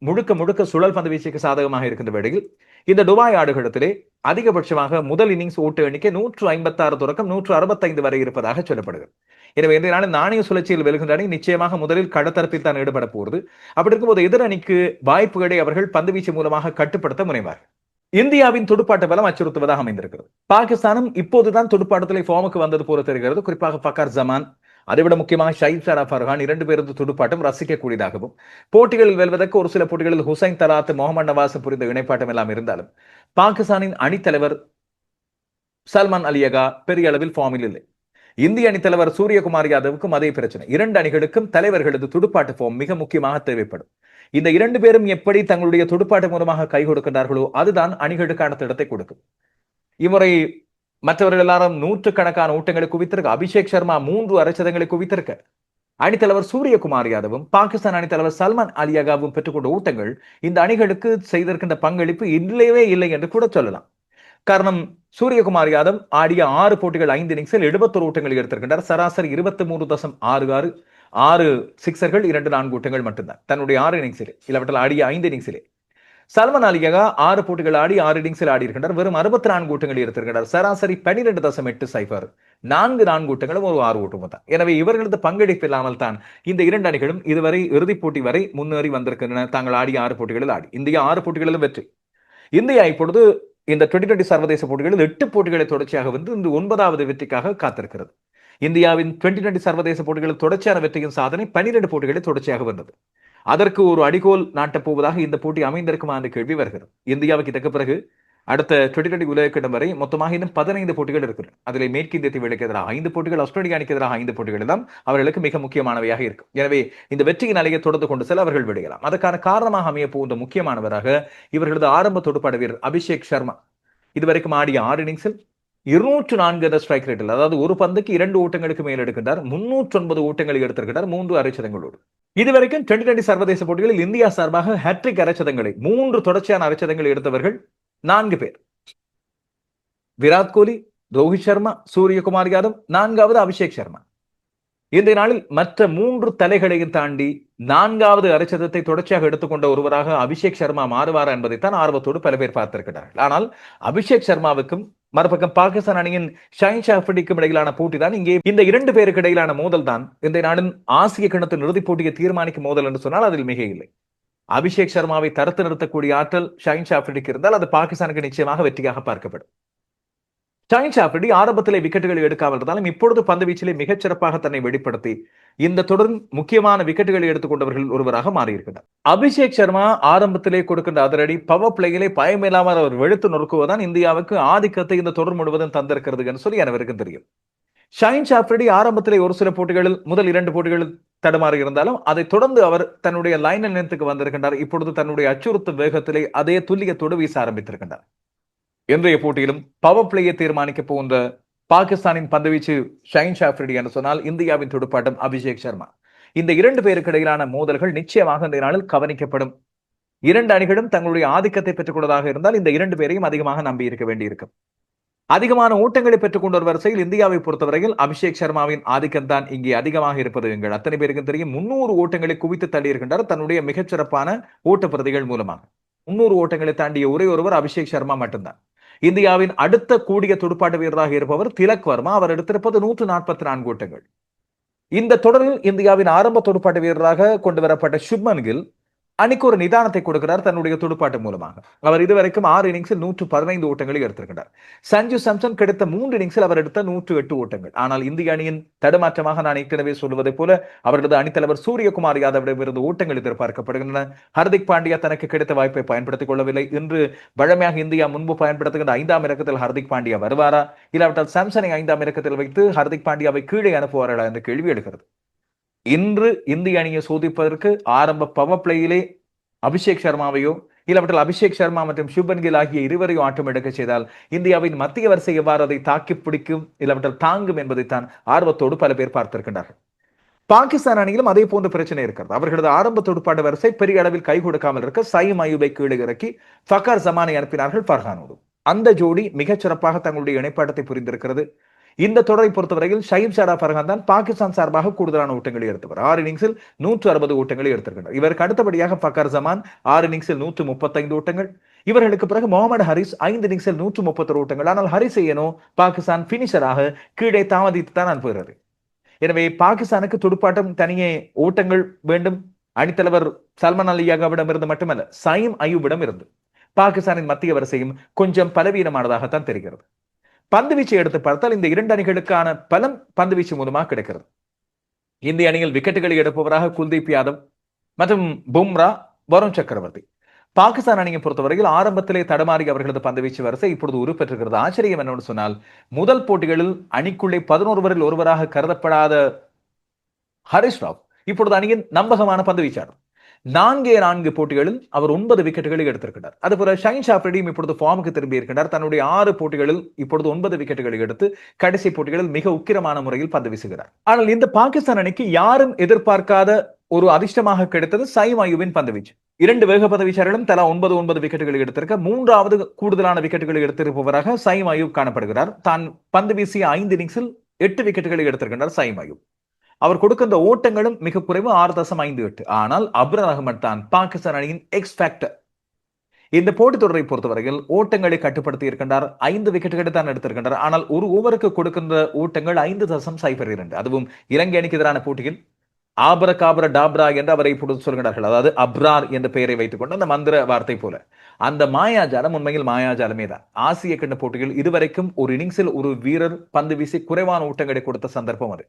முழுக்க முழுக்க சுழல் பந்து வீச்சுக்கு சாதகமாக இருக்கின்ற வேளையில் இந்த துபாய் ஆடுகளத்திலே அதிகபட்சமாக முதல் இன்னிங்ஸ் ஓட்டு எண்ணிக்கை நூற்று ஐம்பத்தாறு தொடக்கம் நூற்று அறுபத்தைந்து வரை இருப்பதாக சொல்லப்படுகிறது. எனவே எதிரான நாளில் நாணய சுழற்சியில் வெல்கின்ற அணி நிச்சயமாக முதலில் கடத்தரப்பில் தான் ஈடுபட போகிறது அப்படி இருக்கும்போது எதிர் அணிக்கு வாய்ப்புகளை அவர்கள் பந்துவீச்சு மூலமாக கட்டுப்படுத்த முனைவார்கள். இந்தியாவின் துடுப்பாட்ட பலம் அச்சுறுத்துவதாக அமைந்திருக்கிறது. பாகிஸ்தானும் இப்போதுதான் துடுப்பாட்டத்திலே ஃபார்முக்கு வந்தது போல தெரிகிறது. குறிப்பாக பக்கார் ஜமான் அதைவிட முக்கியமாக ஷைப் ஷரா ஃபர்ஹான் இரண்டு பேரது துடுப்பாட்டம் ரசிக்கக்கூடியதாகவும் போட்டிகளில் வெல்வதற்கு ஒரு சில போட்டிகளில் ஹுசைன் தலாத் முகமது நவாஸ் புரிந்த இணைப்பாட்டம் எல்லாம் இருந்தாலும் பாகிஸ்தானின் அணித்தலைவர் சல்மான் அலியகா பெரிய அளவில் ஃபார்மில் இல்லை. இந்திய அணித்தலைவர் சூரியகுமார் யாதவுக்கும் அதே பிரச்சனை. இரண்டு அணிகளுக்கும் தலைவர்களது துடுப்பாட்ட ஃபார்ம் மிக முக்கியமாக தேவைப்படும். இந்த இரண்டு பேரும் எப்படி தங்களுடைய துடுப்பாட்ட மூலமாக கை கொடுக்கின்றார்களோ அதுதான் அணிகளுக்கான திட்டத்தை கொடுக்கும். இம்முறை மற்றவர்கள் எல்லாரும் நூற்றுக்கணக்கான ஊட்டங்களை குவித்திருக்க. அபிஷேக் சர்மா மூன்று அரைச்சதங்களை குவித்திருக்க. அணித்தலைவர் சூரியகுமார் யாதவும் பாகிஸ்தான் அணித்தலைவர் சல்மான் அலியாகாவும் பெற்றுக்கொண்ட ஊட்டங்கள் இந்த அணிகளுக்கு செய்திருக்கின்ற பங்களிப்பு இல்லவே இல்லை என்று கூட சொல்லலாம். காரணம் சூரியகுமார் யாதவ் ஆடிய ஆறு போட்டிகள் ஐந்து இன்னிங்ஸில் எழுபத்தொரு ஊட்டங்களை எடுத்திருக்கின்றார். சராசரி இருபத்தி மூன்று தசம் ஆறு ஆறு ஆறு சிக்ஸர்கள் இரண்டு நான்கு ஊட்டங்கள் மட்டும்தான். தன்னுடைய ஆறு இன்னிங்ஸிலே இல்லாவற்றில் ஆடிய ஐந்து இன்னிங்ஸிலே சல்மான் அலியாக ஆறு போட்டிகள் ஆடி ஆறு இன்னிங்ஸில் ஆடி இருக்கின்றார். வெறும் அறுபத்தி நான்கு ஓட்டங்கள் எடுத்திருக்கிறார் சராசரி பன்னிரெண்டு தசம் எட்டு சைஃபர் நான்கு நான்கு ஓட்டங்களும் ஒரு ஆறு ஊட்டமும் தான். எனவே இவர்களது பங்கெடுப்பு இல்லாமல் தான் இந்த இரண்டு அணிகளும் இதுவரை இறுதிப் போட்டி வரை முன்னேறி வந்திருக்கின்றன. தாங்கள் ஆடிய ஆறு போட்டிகளில் ஆடி. இந்தியா ஆறு போட்டிகளிலும் வெற்றி. இந்தியா இப்பொழுது இந்த டுவெண்டி டுவெண்டி சர்வதேச போட்டிகளில் எட்டு போட்டிகளை தொடர்ச்சியாக வந்து இந்த ஒன்பதாவது வெற்றிக்காக காத்திருக்கிறது. இந்தியாவின் டுவெண்டி டுவெண்டி சர்வதேச போட்டிகளில் தொடர்ச்சியான வெற்றியின் சாதனை பன்னிரண்டு போட்டிகளில் தொடர்ச்சியாக வந்தது அதற்கு ஒரு அடிகோல் நாட்டப் போவதாக இந்த போட்டி அமைந்திருக்குமா என்ற கேள்வி வருகிறது. இந்தியாவுக்கு இதற்கு பிறகு அடுத்த டுவெண்டி டுவெண்டி உலகக்கிடம் வரை மொத்தமாக இன்னும் பதினைந்து போட்டிகள் இருக்கிறது. அதில் மேற்கிந்திய தீவுகளுக்கு எதிராக ஐந்து போட்டிகள் ஆஸ்திரேலியா அணிக்கு எதிராக ஐந்து போட்டிகள் எல்லாம் அவர்களுக்கு மிக முக்கியமானவையாக இருக்கும். எனவே இந்த வெற்றியின் அலையை தொடர்ந்து கொண்டு செல்ல அவர்கள் விடுகலாம். அதற்கான காரணமாக அமைய போகின்ற முக்கியமானவராக இவர்களது ஆரம்ப தொடுப்பாட வீரர் அபிஷேக் சர்மா. இதுவரைக்கும் ஆடிய ஆறு இன்னிங்ஸில் இருநூற்று நான்கு என்ற ஸ்ட்ரைக் ரேட்டில் அதாவது ஒரு பந்துக்கு இரண்டு ஓட்டங்களுக்கு மேல் எடுக்கின்றார். முன்னூற்று ஒன்பது ஓட்டங்களை எடுத்திருக்கிறார். மூன்று அரைச்சதங்களோடு இதுவரைக்கும் டுவெண்டி டுவெண்டி சர்வதேச போட்டிகளில் இந்தியா சார்பாக ஹேட்ரிக் அரைச்சதங்களை மூன்று தொடர்ச்சியான அரைச்சதங்களை எடுத்தவர்கள் நான்கு பேர். விராட் கோலி ரோஹித் சர்மா சூரியகுமார் யாதவ் நான்காவது அபிஷேக் சர்மா. இந்த நாளில் மற்ற மூன்று தலைகளையும் தாண்டி நான்காவது அரைச்சதத்தை தொடர்ச்சியாக எடுத்துக்கொண்ட ஒருவராக அபிஷேக் சர்மா மாறுவாரா என்பதைத்தான் ஆர்வத்தோடு பல பேர் பார்த்திருக்கிறார்கள். ஆனால் அபிஷேக் சர்மாவுக்கும் மறுபக்கம் பாகிஸ்தான் அணியின் ஷைன் ஷாஃபிடிக்கும் இடையிலான போட்டி தான் இங்கே இந்த இரண்டு பேருக்கு இடையிலான மோதல் தான் இந்த நாளின் ஆசிய கிணத்தின் இறுதிப் போட்டியை தீர்மானிக்கும் மோதல் என்று சொன்னால் அதில் மிக இல்லை அபிஷேக் சர்மாவை தடுத்து நிறுத்தக்கூடிய ஆற்றல் ஷைன் ஷாஃபிடிக்கு இருந்தால் அது பாகிஸ்தானுக்கு நிச்சயமாக வெற்றியாக பார்க்கப்படும். ஷைன் ஷாஃபிடி ஆரம்பத்திலே விக்கெட்டுகளை எடுக்காமல் இருந்தாலும் இப்பொழுது பந்து வீச்சிலே மிகச் சிறப்பாக தன்னை வெளிப்படுத்தி இந்த தொடர் முக்கியமான விக்கெட்டுகளை எடுத்துக்கொண்டவர்கள் ஒருவராக மாறியிருக்கிறார். அபிஷேக் சர்மா ஆரம்பத்திலே கொடுக்கின்ற அதிரடி பவர் பிளேயிலே பயமில்லாமல் அவர் வெளுத்து நொறுக்குவதுதான் இந்தியாவுக்கு ஆதிக்கத்தை இந்த தொடர் முழுவதும் தந்திருக்கிறது என்று சொல்லி அனைவருக்கும் தெரியும். ஷைன் ஷாஃப்ரடி ஆரம்பத்திலே ஒரு சில போட்டிகளில் முதல் இரண்டு போட்டிகளில் தடுமாறி இருந்தாலும் அதை தொடர்ந்து அவர் தன்னுடைய லைன் நிலையத்துக்கு வந்திருக்கின்றார். இப்பொழுது தன்னுடைய அச்சுறுத்தும் வேகத்திலே அதே துல்லியத்தோடு வீச ஆரம்பித்திருக்கின்றார். இன்றைய போட்டியிலும் பவர் பிளேயை தீர்மானிக்க போகின்ற பாகிஸ்தானின் பந்துவீச்சு ஷைன் ஷாஃப்ரிடி என்று சொன்னால் இந்தியாவின் துடுப்பாட்டம் அபிஷேக் சர்மா. இந்த இரண்டு பேருக்கு இடையிலான மோதல்கள் நிச்சயமாக இந்த நாளில் கவனிக்கப்படும். இரண்டு அணிகளும் தங்களுடைய ஆதிக்கத்தை பெற்றுக்கொண்டதாக இருந்தால் இந்த இரண்டு பேரையும் அதிகமாக நம்பி இருக்க வேண்டியிருக்கும். அதிகமான ஓட்டங்களை பெற்றுக் கொண்ட ஒரு வரிசையில் இந்தியாவை பொறுத்தவரையில் அபிஷேக் சர்மாவின் ஆதிக்கம் தான் இங்கே அதிகமாக இருப்பது எங்கள். அத்தனை பேருக்கும் தெரியும் முன்னூறு ஓட்டங்களை குவித்து தள்ளி இருக்கின்றார் தன்னுடைய மிகச்சிறப்பான ஓட்ட பிரதிகள் மூலமாக. முன்னூறு ஓட்டங்களை தாண்டிய ஒரே ஒருவர் அபிஷேக் சர்மா மட்டும்தான். இந்தியாவின் அடுத்த கூடிய துடுப்பாட்ட வீரராக இருப்பவர் திலக் வர்மா. அவர் எடுத்திருப்பது நூற்று நாற்பத்தி நான்கு ஓட்டங்கள். இந்த தொடரில் இந்தியாவின் ஆரம்ப துடுப்பாட்ட வீரராக கொண்டு வரப்பட்ட சுப்மன் கில் அணிக்கு ஒரு நிதானத்தை கொடுக்கிறார் தன்னுடைய துடுப்பாட்டு மூலமாக. அவர் இதுவரைக்கும் ஆறு இன்னிங்ஸில் நூற்று பதினைந்து ஓட்டங்களை எடுத்திருக்கிறார். சஞ்சு சாம்சன் கிடைத்த மூன்று இன்னிங்ஸில் அவர் எடுத்த நூற்று எட்டு ஓட்டங்கள். ஆனால் இந்திய அணியின் தடுமாற்றமாக நான் ஏற்கனவே சொல்வதை போல அவரது அணித்தலைவர் சூரியகுமார் யாதவிடமிருந்து ஓட்டங்கள் எதிர்பார்க்கப்படுகின்றன. ஹர்திக் பாண்டியா தனக்கு கிடைத்த வாய்ப்பை பயன்படுத்திக் கொள்ளவில்லை. இன்று வழமையாக இந்தியா முன்பு பயன்படுத்துகின்ற ஐந்தாம் இலக்கத்தில் ஹர்திக் பாண்டியா வருவாரா? இல்லாவிட்டால் சாம்சனை ஐந்தாம் இலக்கத்தில் வைத்து ஹர்திக் பாண்டியாவை கீழே அனுப்புவார்களா என்ற கேள்வி எழுகிறது. இன்று இந்திய அணியை சோதிப்பதற்கு ஆரம்ப பவர் பிளேயிலே அபிஷேக் சர்மாவையோ இல்லாவற்றில் அபிஷேக் சர்மா மற்றும் சுபன் கில் ஆகிய இருவரையும் ஆட்டம் எடுக்க செய்தால் இந்தியாவின் மத்திய வரிசை எவ்வாறு அதை தாக்கி பிடிக்கும் இல்லாவற்றில் தாங்கும் என்பதைத்தான் ஆர்வத்தோடு பல பேர் பார்த்திருக்கின்றார்கள். பாகிஸ்தான் அணியிலும் அதே போன்ற பிரச்சனை இருக்கிறது. அவர்களது ஆரம்ப துடுப்பாட்ட வரிசை பெரிய அளவில் கை கொடுக்காமல் இருக்க சயிம் அயூபை கீழே இறக்கி ஃபக்கார் ஜமானை அனுப்பினார்கள் ஃபர்ஹானோடு. அந்த ஜோடி மிகச் சிறப்பாக தங்களுடைய இணைப்பாட்டத்தை புரிந்திருக்கிறது. இந்த தொடரை பொறுத்தவரையில் ஷஹீப் ஷாரா ஃபர்ஹான் தான் பாகிஸ்தான் சார்பாக கூடுதலான ஓட்டங்களை எடுத்தவர் ஆறு இன்னிங்ஸில் நூற்று அறுபது ஓட்டங்களை எடுத்திருக்கிறார். இவருக்கு அடுத்தபடியாக ஃபக்கர் ஜமான் ஆறு இன்னிங்ஸில் நூற்று முப்பத்தைந்து ஓட்டங்கள். இவர்களுக்கு பிறகு முகமது ஹரிஸ் ஐந்து இன்னிங்ஸில் நூற்று முப்பத்தொரு ஓட்டங்கள். ஆனால் ஹரிஸ் ஏனோ பாகிஸ்தான் பினிஷராக கீழே தாமதித்து தான் அனுப்புகிறது எனவே பாகிஸ்தானுக்கு துடுப்பாட்டம் தனியே ஓட்டங்கள் வேண்டும். அணித்தலைவர் சல்மான் அலியாகாவிடம் இருந்து மட்டுமல்ல சயிம் அயூபிடம் இருந்து. பாகிஸ்தானின் மத்திய வரிசையும் கொஞ்சம் பலவீனமானதாகத்தான் தெரிகிறது. பந்து வீச்சை எடுத்து பார்த்தால் இந்த இரண்டு அணிகளுக்கான பலம் பந்து வீச்சு மூலமாக கிடைக்கிறது. இந்திய அணியில் விக்கெட்டுகளை எடுப்பவராக குல்தீப் யாதவ் மற்றும் பும்ரா வருண் சக்கரவர்த்தி. பாகிஸ்தான் அணியை பொறுத்தவரையில் ஆரம்பத்திலே தடமாறி அவர்களது பந்துவீச்சு வரிசை இப்பொழுது உருப்பெற்றிருக்கிறது. ஆச்சரியம் என்னவென்று சொன்னால் முதல் போட்டிகளில் அணிக்குள்ளே பதினோருவரில் ஒருவராக கருதப்படாத ஹரிஷ் ராவ் இப்பொழுது அணியின் நம்பகமான பந்து வீச்சாளர் நான்கே நான்கு போட்டிகளில் அவர் ஒன்பது விக்கெட்டுகளை எடுத்திருக்கிறார். அதுபோல ஷைன் ஷாஃப்ரிடியும் இப்பொழுது ஃபார்முக்கு திரும்பி இருக்கின்றார். தன்னுடைய ஆறு போட்டிகளில் இப்பொழுது ஒன்பது விக்கெட்டுகளை எடுத்து கடைசி போட்டிகளில் மிக உக்கிரமான முறையில் பந்து வீசுகிறார் ஆனால் இந்த பாகிஸ்தான் அணிக்கு யாரும் எதிர்பார்க்காத ஒரு அதிர்ஷ்டமாக கிடைத்தது சைம் பந்துவீச்சு. இரண்டு வேக பதவிச்சாரர்களும் தலா ஒன்பது ஒன்பது விக்கெட்டுகளை எடுத்திருக்க மூன்றாவது கூடுதலான விக்கெட்டுகளை எடுத்திருப்பவராக சைம் அயூப் காணப்படுகிறார். தான் பந்து வீசிய ஐந்து இன்னிங்ஸில் எட்டு விக்கெட்டுகளை எடுத்திருக்கின்றார் சைம் அயூப் அவர் கொடுக்கின்ற ஓட்டங்களும் மிக குறைவு ஆறு தசம் ஐந்து எட்டு. ஆனால் அப்ரர் அகமட் தான் பாகிஸ்தான் அணியின் எக்ஸ் ஃபேக்டர் இந்த போட்டித் தொடரை பொறுத்தவரையில் ஓட்டங்களை கட்டுப்படுத்தி இருக்கின்றார். ஐந்து விக்கெட்டுகளை தான் எடுத்திருக்கின்றார். ஆனால் ஒரு ஓவருக்கு கொடுக்கின்ற ஓட்டங்கள் ஐந்து தசம் சைபர் இரண்டு. அதுவும் இலங்கை அணிக்கு எதிரான போட்டியில் ஆபர காபர டாப்ரா என்று அவரை இப்பொழுது சொல்கிறார்கள். அதாவது அப்ரார் என்ற பெயரை வைத்துக் கொண்டு அந்த மந்திர வார்த்தை போல. அந்த மாயாஜாலம் உண்மையில் மாயாஜாலமே தான். ஆசிய கண்ட போட்டியில் இதுவரைக்கும் ஒரு இன்னிங்ஸில் ஒரு வீரர் பந்து வீசி குறைவான ஓட்டங்களை கொடுத்த சந்தர்ப்பம் அது.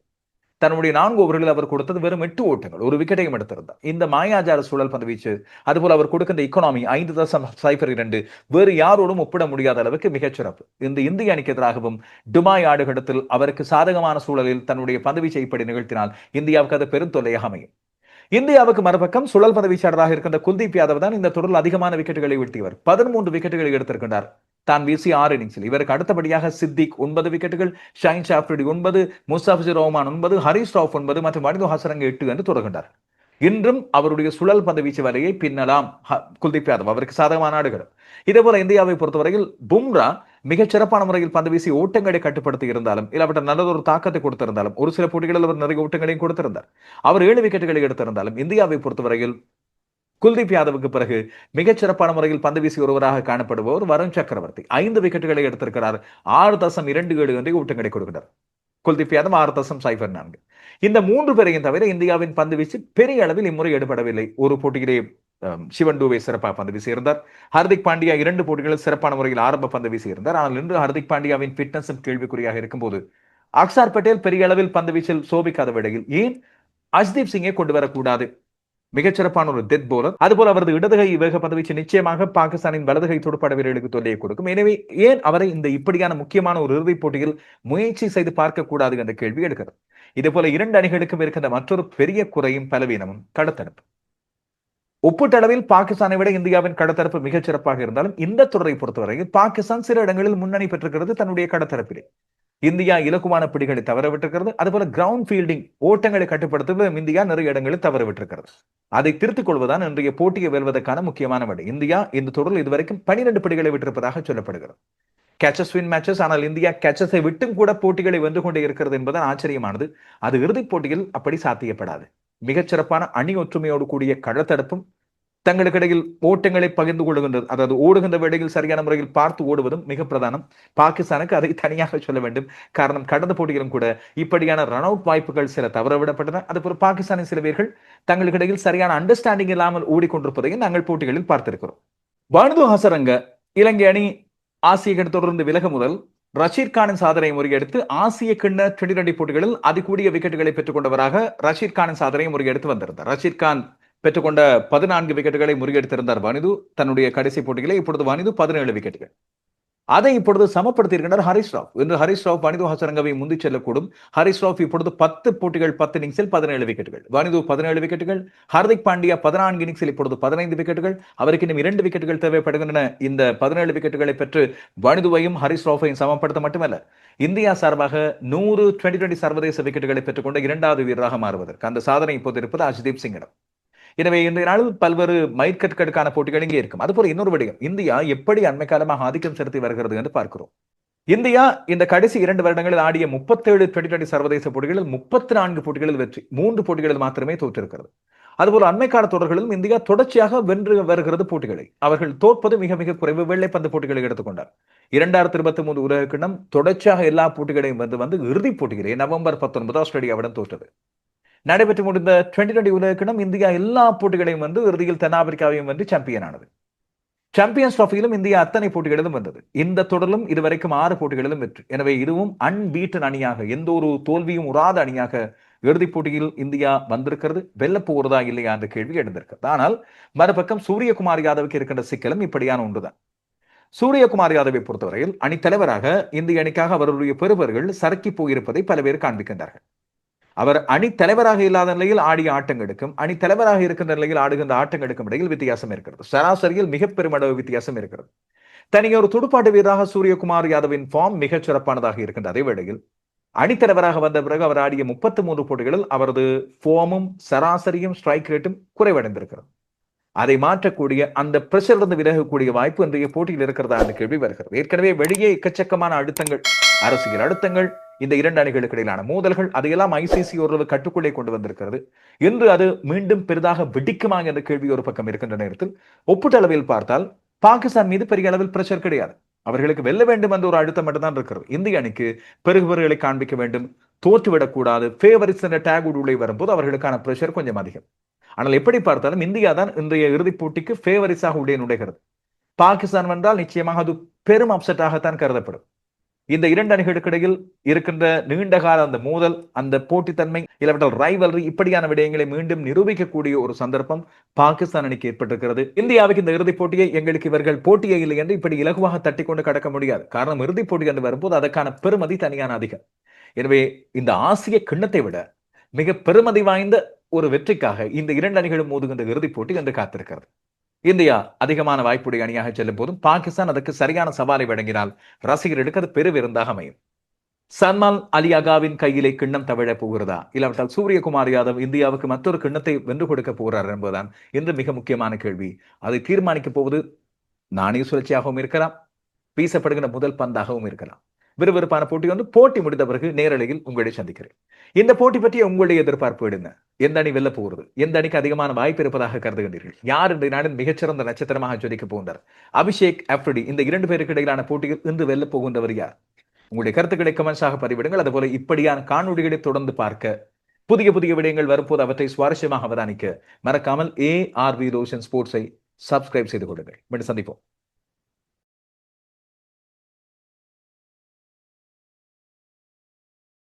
தன்னுடைய நான்கு ஓவர்களில் அவர் கொடுத்தது வெறும் எட்டு ஓட்டங்கள் ஒரு விக்கெட்டையும் எடுத்திருந்தார். இந்த மாயாஜால சூழல் பந்து வீச்சு அதுபோல் அவர் கொடுக்கின்ற இக்கனாமி ஐந்து தசம் சைபர் இரண்டு வேறு யாரோடும் ஒப்பிட முடியாத அளவுக்கு மிகச்சிறப்பு. இந்த இந்திய அணிக்கு எதிராகவும் டுபாய் ஆடுகளத்தில் அவருக்கு சாதகமான சூழலில் தன்னுடைய பந்துவீச்சை இப்படி நிகழ்த்தினால் இந்தியாவுக்கு அது பெரும் தொல்லையாக அமையும். இந்தியாவுக்கு மறுபக்கம் சுழல் பதவிச்சாளராக இருக்கின்ற குல்தீப் யாதவ் தான் இந்த தொடரில் அதிகமான விக்கெட்டுகளை வீழ்த்தியவர். பதிமூன்று விக்கெட்டுகளை எடுத்திருக்கின்றார். தான் வீசி ஆறு இன்னிங்ஸில் இவருக்கு அடுத்தபடியாக சித்திக் ஒன்பது விக்கெட்டுகள் ஷைன் ஷாஃப்ரிடி ஒன்பது முஸ்தாபிஜர் ரஹ்மான் ஒன்பது ஹரிஸ் ராவ் ஒன்பது மற்றும் வனிது ஹசரங்க எட்டு என்று தொடர்கின்றார். இன்றும் அவருடைய சுழல் பந்து வீச்சு வலையை பின்னலாம் குல்தீப் யாதவ் அவருக்கு சாதகமான ஆடுகள் இதேபோல இந்தியாவை பொறுத்தவரையில் பும்ரா மிகச் சிறப்பான முறையில் பந்து வீசி ஓட்டங்களை கட்டுப்படுத்தி இருந்தாலும் இல்லாவிட்ட நல்லதொரு தாக்கத்தை கொடுத்திருந்தாலும் ஒரு சில போட்டிகளில் அவர் நிறைய ஓட்டங்களையும் கொடுத்திருந்தார். அவர் ஏழு விக்கெட்டுகளை எடுத்திருந்தாலும் இந்தியாவை பொறுத்தவரையில் குல்தீப் யாதவுக்கு பிறகு மிகச்சிறப்பான முறையில் பந்து வீசி ஒருவராக காணப்படுபவர் வருண் சக்கரவர்த்தி. ஐந்து விக்கெட்டுகளை எடுத்திருக்கிறார். ஆறு தசம் இரண்டு ஏழு என்று ஊட்டங்களை கொடுக்கிறார் குல்தீப் யாதவ் ஆறு தசம் சைபர் நான்கு. இந்த மூன்று பேரையும் தவிர இந்தியாவின் பந்து வீச்சு பெரிய அளவில் இம்முறை எடுபடவில்லை. ஒரு போட்டியிலே சிவன் டூவே சிறப்பாக பந்து வீசி இருந்தார். ஹர்திக் பாண்டியா இரண்டு போட்டிகளில் சிறப்பான முறையில் ஆரம்ப பந்து வீசியிருந்தார் ஆனால் இன்று ஹர்திக் பாண்டியாவின் பிட்னஸும் கேள்விக்குறியாக இருக்கும்போது அக்சார் பட்டேல் பெரிய அளவில் பந்து வீச்சில் சோபிக்காத வேளையில் ஏன் அஷ்தீப் சிங்கை கொண்டு வரக்கூடாது? மிகச்சிறப்பான ஒரு டெத் போலர் அதுபோல் அவரது இடதுகை வேக பதவீச்சு நிச்சயமாக பாகிஸ்தானின் வலதுகை துடுப்பாட வீரர்களுக்கு தொல்லையை கொடுக்கும். எனவே ஏன் அவரை இந்த இப்படியான முக்கியமான ஒரு இறுதிப் போட்டியில் முயற்சி செய்து பார்க்க கூடாது என்ற கேள்வி எடுக்கிறது இதுபோல இரண்டு அணிகளுக்கும் இருக்கின்ற மற்றொரு பெரிய குறையும் பலவீனமும் கடத்தடுப்பு ஒப்பீட்டளவில் பாகிஸ்தானை விட இந்தியாவின் கடத்தரப்பு மிகச் சிறப்பாக இருந்தாலும் இந்த தொடரை பொறுத்தவரையில் பாகிஸ்தான் சில இடங்களில் முன்னணி பெற்றிருக்கிறது தன்னுடைய கடத்தரப்பிலே இந்தியா இலகுவான பிடிகளை தவற விட்டிருக்கிறது அதுபோல கிரவுண்ட் ஃபீல்டிங் ஓட்டங்களை கட்டுப்படுத்துவதும் இந்தியா நிறைய இடங்களில் தவற விட்டிருக்கிறது அதை திருத்திக் கொள்வதுதான் இன்றைய போட்டியை வெல்வதற்கான முக்கியமான வழி. இந்தியா இந்த தொடரில் இதுவரைக்கும் பனிரெண்டு பிடிகளை விட்டிருப்பதாக சொல்லப்படுகிறது. கேச்சஸ் வின் மேட்சஸ் ஆனால் இந்தியா கேச்சஸை விட்டும் கூட போட்டிகளை வென்று கொண்டே இருக்கிறது என்பதுதான் ஆச்சரியமானது. அது இறுதிப் போட்டியில் அப்படி சாத்தியப்படாது. மிகச்சிறப்பான அணி ஒற்றுமையோடு கூடிய களத்தடுப்பும் தங்களுக்கு இடையில் ஓட்டங்களை பகிர்ந்து கொள்கின்றது அதாவது ஓடுகின்ற வேளையில் சரியான முறையில் பார்த்து ஓடுவதும் மிக பிரதானம். பாகிஸ்தானுக்கு அதை தனியாக சொல்ல வேண்டும். காரணம் கடந்த போட்டியிலும் கூட இப்படியான ரன் அவுட் வாய்ப்புகள் சில தவறவிடப்பட்டன. அதுபோல பாகிஸ்தானின் சில பேர்கள் தங்களுக்கிடையில் சரியான அண்டர்ஸ்டாண்டிங் இல்லாமல் ஓடிக்கொண்டிருப்பதையும் நாங்கள் போட்டிகளில் பார்த்திருக்கிறோம். பானுது ஹசரங்க இலங்கை அணி ஆசிய கிண்ண தொடர்ந்து விலக முதல் ரஷீத் கானின் சாதனையை முறியடித்து ஆசிய கிண்ண டுவெண்டி டுவெண்டி போட்டிகளில் அதிகூடிய விக்கெட்டுகளை பெற்றுக் கொண்டவராக ரஷீத் கானின் சாதனையை முறியடித்து வந்திருந்தார். ரஷீத் கான் பெற்றுக்கொண்ட பதினான்கு விக்கெட்டுகளை முறியடித்திருந்தார் வனிது. தன்னுடைய கடைசி போட்டிகளை இப்பொழுது வனிது பதினேழு விக்கெட்டுகள். அதை இப்பொழுது சமப்படுத்தியிருக்கின்றார் ஹரிஷ் ராவ். இன்று ஹரிஷ் ராவ் வனிது ஹசரங்கவை முந்தி செல்லக்கூடும். ஹரிஷ் ராவ் இப்பொழுது பத்து போட்டிகள் பத்து இன்னிங்ஸில் பதினேழு விக்கெட்டுகள். வனிது பதினேழு விக்கெட்டுகள். ஹார்திக் பாண்டியா பதினான்கு இன்னிங்ஸில் இப்பொழுது பதினைந்து விக்கெட்டுகள். அவருக்கு இன்னும் இரண்டு விக்கெட்டுகள் தேவைப்படுகின்றன. இந்த பதினேழு விக்கெட்டுகளை பெற்று வனிதுவையும் ஹரிஷ் ராவையும் சமப்படுத்த மட்டுமல்ல இந்தியா சார்பாக நூறு டுவெண்டி டுவெண்டி சர்வதேச விக்கெட்டுகளை பெற்றுக்கொண்ட இரண்டாவது வீரராக மாறுவதற்கு. அந்த சாதனை இப்போது இருப்பது அஜ்தீப் சிங்கிடம். எனவே இன்றைய நாள் பல்வேறு மைற்கற்களுக்கான போட்டிகள் இங்கே இருக்கும். அதுபோல இன்னொரு விடயம் இந்தியா எப்படி அண்மை காலமாக ஆதிக்கம் செலுத்தி வருகிறது என்று பார்க்கிறோம். இந்தியா இந்த கடைசி இரண்டு வருடங்களில் ஆடிய முப்பத்தேழு டுவெண்டி டுவெண்டி சர்வதேச போட்டிகளில் முப்பத்தி நான்கு போட்டிகளில் வெற்றி மூன்று போட்டிகளில் மாத்திரமே தோற்றிருக்கிறது. அதுபோல அண்மைக்கால தொடர்களிலும் இந்தியா தொடர்ச்சியாக வென்று வருகிறது போட்டிகளை. அவர்கள் தோற்பது மிக மிக குறைவு. வெள்ளைப்பந்து போட்டிகளை எடுத்துக்கொண்டார் இரண்டாயிரத்தி இருபத்தி மூன்று உலக கிண்ணம் தொடர்ச்சியாக எல்லா போட்டிகளையும் வந்து வந்து இறுதிப் போட்டிகளே நவம்பர் பத்தொன்பது ஆஸ்திரேலியாவிடம் தோற்றது. நடைபெற்று முடிந்த டுவெண்டி டுவெண்டி உலக இந்தியா எல்லா போட்டிகளையும் வந்து இறுதியில் தென்னாப்பிரிக்காவையும் வந்து சாம்பியன் ஆனது. சாம்பியன்ஸ் ட்ராஃபியிலும் இந்தியா அத்தனை போட்டிகளிலும் வந்தது. இந்த தொடரிலும் இதுவரைக்கும் ஆறு போட்டிகளிலும் வெற்றி. எனவே இதுவும் அன்பீட்டன் அணியாக எந்த ஒரு தோல்வியும் உறாத அணியாக இறுதிப் போட்டியில் இந்தியா வந்திருக்கிறது. வெல்ல போகிறதா இல்லையா என்ற கேள்வி எழுந்திருக்கிறது. ஆனால் மறுபக்கம் சூரியகுமார் யாதவுக்கு இருக்கின்ற சிக்கலும் இப்படியான ஒன்றுதான். சூரியகுமார் யாதவை பொறுத்தவரையில் அணித்தலைவராக இந்திய அணிக்காக அவருடைய பெறுபர்கள் சறுக்கி போயிருப்பதை பல பேர் காண்பிக்கின்றார்கள். அவர் அணி தலைவராக இல்லாத நிலையில் ஆடிய ஆட்டங்களுக்கும் அணி தலைவராக இருக்கின்ற நிலையில் ஆடுகின்ற ஆட்டங்களுக்கும் இடையில் வித்தியாசம் இருக்கிறது. சராசரியில் மிக பெருமளவு வித்தியாசம் இருக்கிறது. தனி ஒரு துடுப்பாட்டு வீரராக சூரியகுமார் யாதவின் ஃபார்ம் மிகச் சிறப்பானதாக இருக்கின்ற அதே வேளையில் அணித்தலைவராக வந்த பிறகு அவர் ஆடிய முப்பத்தி மூன்று போட்டிகளில் அவரது ஃபார்மும் சராசரியும் ஸ்ட்ரைக் ரேட்டும் குறைவடைந்திருக்கிறது. அதை மாற்றக்கூடிய அந்த பிரஷரிலிருந்து விலகக்கூடிய வாய்ப்பு இன்றைய போட்டியில் இருக்கிறதா என்ற கேள்வி வருகிறது. ஏற்கனவே வெளியே எக்கச்சக்கமான அழுத்தங்கள் அரசியல் அழுத்தங்கள் இந்த இரண்டு அணிகளுக்கு இடையிலான மோதல்கள் அதையெல்லாம் ஐசிசி ஓரளவு கட்டுக்குள்ளே கொண்டு வந்திருக்கிறது. இன்று அது மீண்டும் பெரிதாக வெடிக்குமா என்ற கேள்வி ஒரு பக்கம் இருக்கின்ற நேரத்தில் ஒப்பீட்டளவில் பார்த்தால் பாகிஸ்தான் மீது பெரிய அளவில் பிரஷர் கிடையாது. அவர்களுக்கு வெல்ல வேண்டும் என்ற ஒரு அழுத்தம் மட்டும்தான் இருக்கிறது. இந்திய அணிக்கு பெருகுவர்களை காண்பிக்க வேண்டும் தோற்றுவிடக்கூடாது ஃபேவரிட்ஸ் என்ற டேக் உள்ளே வரும்போது அவர்களுக்கான பிரஷர் கொஞ்சம் அதிகம். ஆனால் எப்படி பார்த்தாலும் இந்தியா தான் இன்றைய இறுதிப் போட்டிக்கு ஃபேவரிஸாக உள்ளே நுழைகிறது. பாகிஸ்தான் வந்தால் நிச்சயமாக அது பெரும் அப்செட்டாகத்தான் கருதப்படும். இந்த இரண்டு அணிகளுக்கு இடையில் இருக்கின்ற நீண்ட கால அந்த மோதல் அந்த போட்டித்தன்மை இல்லாவிட்டால் ரைவல்ரி இப்படியான விடயங்களை மீண்டும் நிரூபிக்கக்கூடிய ஒரு சந்தர்ப்பம் பாகிஸ்தான் அணிக்கு ஏற்பட்டிருக்கிறது. இந்தியாவுக்கு இந்த இறுதிப் போட்டியை எங்களுக்கு இவர்கள் போட்டியே இல்லை என்று இப்படி இலகுவாக தட்டி கொண்டு கடக்க முடியாது. காரணம் இறுதிப் போட்டி என்று வரும்போது அதற்கான பெருமதி தனியான அதிகம். எனவே இந்த ஆசிய கிண்ணத்தை விட மிக பெருமதி வாய்ந்த ஒரு வெற்றிக்காக இந்த இரண்டு அணிகளும் மோதுகின்ற இறுதிப் போட்டி என்று காத்திருக்கிறது. இந்தியா அதிகமான வாய்ப்புடைய அணியாக செல்லும் போதும் பாகிஸ்தான் அதற்கு சரியான சவாலை வழங்கினால் ரசிகர்களுக்கு அது பெருவிருந்தாக அமையும். சல்மான் அலியாகாவின் கையிலே கிண்ணம் தவிழ போகிறதா? இல்லாவிட்டால் சூரியகுமார் யாதவ் இந்தியாவுக்கு மற்றொரு கிண்ணத்தை வென்று கொடுக்க போகிறார் என்பதுதான் இன்று மிக முக்கியமான கேள்வி. அதை தீர்மானிக்கப் போவது நாணய சுழற்சியாகவும் இருக்கலாம் வீசப்படுகிற முதல் பந்தாகவும் இருக்கலாம். விறுவிறுப்பான போட்டி வந்து போட்டி முடிந்த பிறகு நேரலையில் உங்களை சந்திக்கிறேன். இந்த போட்டி பற்றிய உங்களுடைய எதிர்பார்ப்பு என்ன? எந்த அணி வெல்ல போகிறது? எந்த அணிக்கு அதிகமான வாய்ப்பு இருப்பதாக கருதுகின்றீர்கள்? யார் இந்த நாளின் மிகச்சிறந்த நட்சத்திரமாக ஜொலிக்க போகின்றார்? அபிஷேக் அப்ரிடி இந்த இரண்டு பேருக்கு இடையிலான போட்டியில் இன்று வெல்ல போகின்றவர் யார்? உங்களுடைய கருத்துக்களை கமெண்ட்ஸாக பதிவிடுங்கள். அதுபோல இப்படியான காணொலிகளை தொடர்ந்து பார்க்க புதிய புதிய விடயங்கள் வரும்போது அவற்றை சுவாரஸ்யமாக அவதானிக்க மறக்காமல் ஏ ஆர் வி ரோஷன் ஸ்போர்ட்ஸை சப்ஸ்கிரைப் செய்து கொள்ளுங்கள். மீண்டும் சந்திப்போம்.